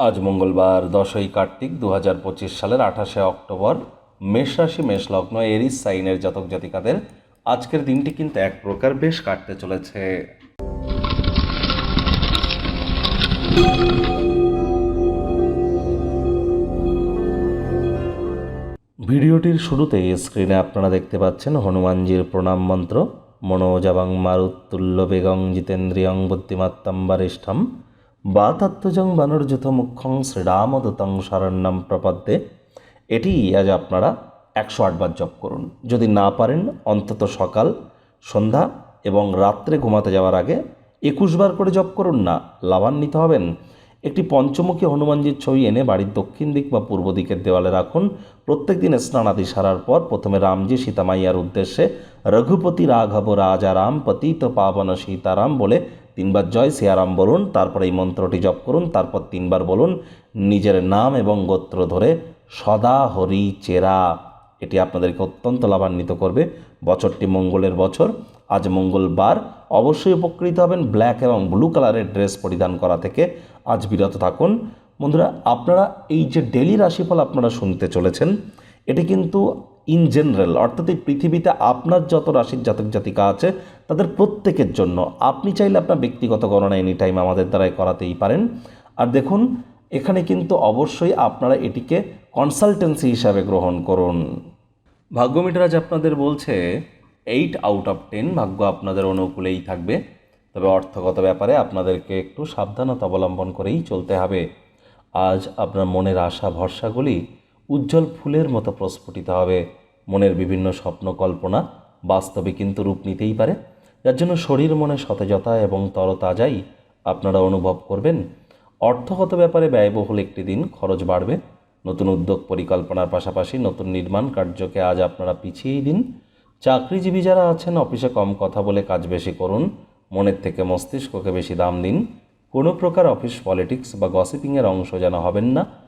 আজ মঙ্গলবার, দশই কার্তিক দু হাজার পঁচিশ সালের আঠাশে অক্টোবর, মেষ রাশি, মেষ লগ্ন, এরিস সাইনের জাতক জাতিকাদের আজকের দিনটি কিন্তু এক প্রকার বেশ কাটতে চলেছে। ভিডিওটির শুরুতে স্ক্রিনে আপনারা দেখতে পাচ্ছেন হনুমানজির প্রণাম মন্ত্র, মনোজাবাং মারুত্তুল্য বেগং জিতেন্দ্রিয়ং বুদ্ধিমাত্তাম বারিষ্ঠম বাতাত্মজং বানর্যুত মুখ্যং শ্রীরামদূতং শরণ্যম প্রপদ্যে। এটি আজ আপনারা একশো আটবার জপ করুন। যদি না পারেন, অন্তত সকাল, সন্ধ্যা এবং রাত্রে ঘুমাতে যাওয়ার আগে একুশ বার করে জপ করুন না, লাভান্বিত হবেন। একটি পঞ্চমুখী হনুমানজির ছবি এনে বাড়ির দক্ষিণ দিক বা পূর্ব দিকের দেওয়ালে রাখুন। প্রত্যেক দিন স্নানাদি সারার পর প্রথমে রামজি সীতামাইয়ার উদ্দেশ্যে, রঘুপতি রাঘব রাজা রাম পতিত পাবন সীতারাম বলে তিনবার জয়, সিয়ারাম বলুন, তারপর এই মন্ত্রটি জপ করুন, তারপর তিনবার বলুন, নিজের নাম এবং গোত্র ধরে সদা হরি চেরা। এটি আপনাদেরকে অত্যন্ত লাভান্বিত করবে। বছরটি মঙ্গলের বছর, আজ মঙ্গলবার। অবশ্যই উপকৃত হবেন ব্ল্যাক এবং ব্লু কালারের ড্রেস পরিধান করা থেকে। আজ বিরত থাকুন। বন্ধুরা, আপনারা এই যে ডেলি রাশিফল আপনারা শুনতে চলেছেন এটি কিন্তু ইন জেনারেল অর্থাৎ এই পৃথিবীতে আপনার যত রাশির জাতক জাতিকা আছে, তাদের প্রত্যেকের জন্য। আপনি চাইলে আপনার ব্যক্তিগত গণনা এনি টাইম আমাদের দ্বারাই করাতেই পারেন। আর দেখুন, এখানে কিন্তু অবশ্যই আপনারা এটিকে কনসালটেন্সি হিসাবে গ্রহণ করুন। ভাগ্যমিটার আপনাদের বলছে এইট আউট অফ টেন ভাগ্য আপনাদের অনুকূলেই থাকবে। তবে অর্থগত ব্যাপারে আপনাদেরকে একটু সাবধানতা অবলম্বন করেই চলতে হবে। আজ আপনার মনের আশা, ভরসাগুলি উজ্জ্বল ফুলের মতো প্রস্ফুটিত হবে। মনের বিভিন্ন স্বপ্ন কল্পনা বাস্তবে কিন্তু রূপ নিতেই পারে। যার জন্য শরীর মনে সতেজতা এবং তরতাজাই আপনারা অনুভব করবেন। অর্থগত ব্যাপারে ব্যয়বহুল একটি দিন খরচ বাড়বে। নতুন উদ্যোগ পরিকল্পনার পাশাপাশি নতুন নির্মাণ কার্যকে আজ আপনারা পিছিয়েই দিন। চাকরিজীবী যারা আছেন, অফিসে কম কথা বলে কাজ বেশি করুন। মনের থেকে মস্তিষ্ককে বেশি দাম দিন। কোনো প্রকার অফিস পলিটিক্স বা গসিপিংয়ের অংশ যেন হবেন না।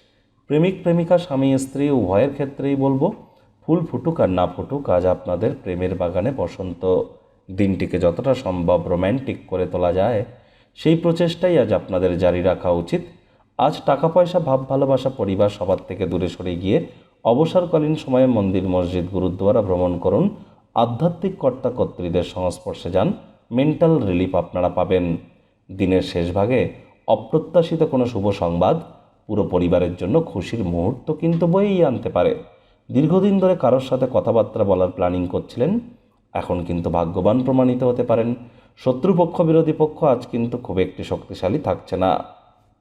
প্রেমিক, প্রেমিকা, স্বামী, স্ত্রী, উভয়ের ক্ষেত্রেই বলব, ফুল ফুটুক আর না ফুটুক, আজ আপনাদের প্রেমের বাগানে বসন্ত দিনটিকে যতটা সম্ভব রোম্যান্টিক করে তোলা যায়, সেই প্রচেষ্টাই আজ আপনাদের জারি রাখা উচিত। আজ টাকা পয়সা, ভাব ভালোবাসা, পরিবার সবার থেকে দূরে সরে গিয়ে অবসরকালীন সময়ে মন্দির, মসজিদ, গুরুদ্বারা ভ্রমণ করুন। আধ্যাত্মিক কর্তা কর্ত্রীদের সংস্পর্শে যান, মেন্টাল রিলিফ আপনারা পাবেন। দিনের শেষ ভাগে অপ্রত্যাশিত কোনো শুভ সংবাদ পুরো পরিবারের জন্য খুশির মুহূর্ত কিন্তু বয়েই আনতে পারে। দীর্ঘদিন ধরে কারোর সাথে কথাবার্তা বলার প্ল্যানিং করছিলেন, এখন কিন্তু ভাগ্যবান প্রমাণিত হতে পারেন। শত্রুপক্ষ, বিরোধী পক্ষ আজ কিন্তু খুব একটি শক্তিশালী থাকছে না।